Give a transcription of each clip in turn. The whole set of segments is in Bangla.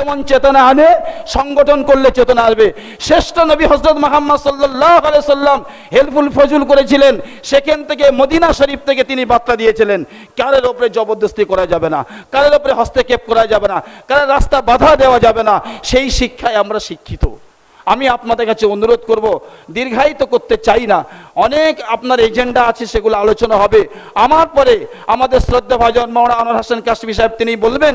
যেমন চেতনা আনে, সংগঠন করলে চেতনা আসবে। শ্রেষ্ঠ নবী হজরত মোহাম্মদ সাল্লাহ সাল্লাম হেল্পফুল ফজুল করেছিলেন। সেখান থেকে মদিনা শরীফ থেকে তিনি বার্তা দিয়েছিলেন, কারের ওপরে জবরদস্তি করা যাবে না, কারের ওপরে হস্তক্ষেপ করা যাবে না, কারের রাস্তা বাধা দেওয়া যাবে না, সেই শিক্ষায় আমরা শিক্ষিত। আমি আপনাদের কাছে অনুরোধ করব, দীর্ঘায়িত করতে চাই না অনেক আপনার এজেন্ডা আছে, সেগুলো আলোচনা হবে আমার পরে আমাদের শ্রদ্ধা ভাজন মৌলানা আনোয়ার হাসান কাশ্মী সাহেব, তিনি বলবেন,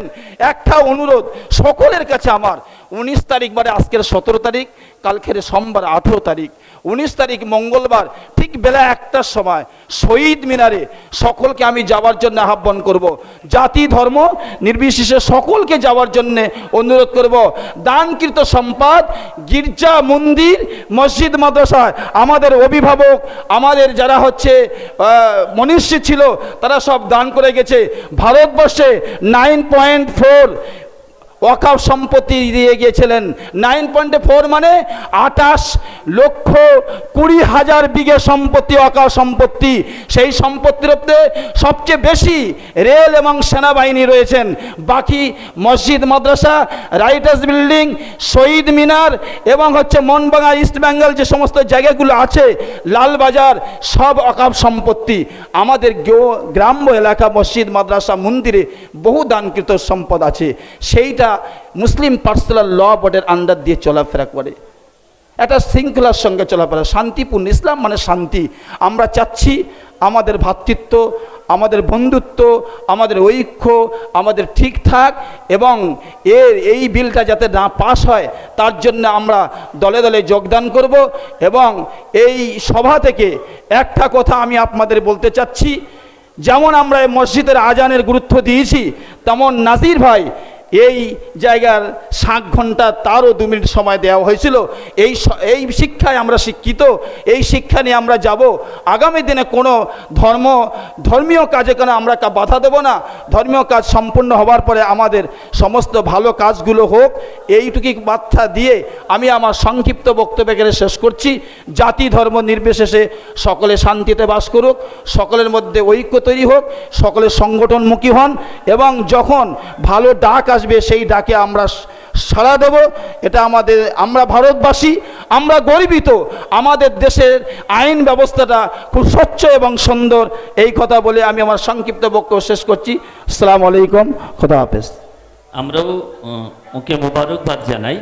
একটা অনুরোধ সকলের কাছে আমার উনিশ তারিখ বারে আজকের সতেরো তারিখ, কালকের সোমবার আঠেরো তারিখ উনিশ তারিখ মঙ্গলবার, ঠিক বেলা একটার সময় শহীদ মিনারে সকলকে আমি যাওয়ার জন্য আহ্বান করব। জাতি, ধর্ম নির্বিশেষে সকলকে যাওয়ার জন্য অনুরোধ করব। দানকৃত সম্পদ, গির্জা, মন্দির, মসজিদ, মাদ্রাসায় আমাদের অভিভাবক আমাদের যারা হচ্ছে মনীষী ছিল তারা সব দান করে গেছে। ভারতবর্ষে নাইন পয়েন্ট ফোর ওয়াকাফ সম্পত্তি দিয়ে গিয়েছিলেন। নাইন পয়েন্ট ফোর মানে আটাশ লক্ষ কুড়ি হাজার বিঘে সম্পত্তি ওয়াকাফ সম্পত্তি। সেই সম্পত্তির মধ্যে সবচেয়ে বেশি রেল এবং সেনাবাহিনী রয়েছেন। বাকি মসজিদ, মাদ্রাসা, রাইটার্স বিল্ডিং, শহীদ মিনার এবং হচ্ছে মনবাঙ্গা ইস্ট বেঙ্গল যে সমস্ত জায়গাগুলো আছে লালবাজার সব অকাপ সম্পত্তি। আমাদের গ্রাম্য এলাকা, মসজিদ, মাদ্রাসা, মন্দিরে বহু দানকৃত সম্পদ আছে। সেইটা মুসলিম পার্সোনাল ল বোর্ডের আন্ডার দিয়ে চলাফেরা করে। একটা শৃঙ্খলার সঙ্গে চলাফেরা। শান্তিপূর্ণ ইসলাম মানে শান্তি। আমরা চাচ্ছি আমাদের ভ্রাতৃত্ব আমাদের বন্ধুত্ব, আমাদের ঐক্য, আমাদের ঠিকঠাক এবং এর এই বিলটা যাতে না পাস হয়, তার জন্য আমরা দলে দলে যোগদান করব এবং এই সভা থেকে একটা কথা আমি আপনাদের বলতে চাচ্ছি। যেমন আমরা মসজিদের আজানের গুরুত্ব দিয়েছি, তেমন নাজির ভাই এই জায়গার সাত ঘণ্টা তারও দু মিনিট সময় দেওয়া হয়েছিল। এই এই শিক্ষায় আমরা শিক্ষিত, এই শিক্ষা নিয়ে আমরা যাব। আগামী দিনে কোনো ধর্ম, ধর্মীয় কাজে কেন আমরা বাধা দেব না। ধর্মীয় কাজ সম্পূর্ণ হওয়ার পরে আমাদের সমস্ত ভালো কাজগুলো হোক। এইটুকু বার্তা দিয়ে আমি আমার সংক্ষিপ্ত বক্তব্য এখানে শেষ করছি। জাতি ধর্ম নির্বিশেষে সকলে শান্তিতে বাস করুক, সকলের মধ্যে ঐক্য তৈরি হোক, সকলে সংগঠনমুখী হন এবং যখন ভালো ডাক আসবে সেই ডাকে আমরা সাড়া দেব। এটা আমাদের, আমরা ভারতবাসী, আমরা গর্বিত। আমাদের দেশের আইন ব্যবস্থাটা খুব স্বচ্ছ এবং সুন্দর। এই কথা বলে আমি আমার সংক্ষিপ্ত বক্তব্য শেষ করছি। আসসালামু আলাইকুম, খোদা হাফেজ। আমরাও ওকে মোবারকবাদ জানাই।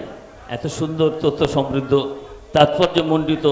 এত সুন্দর, তথ্য সমৃদ্ধ, তাৎপর্যমণ্ডিত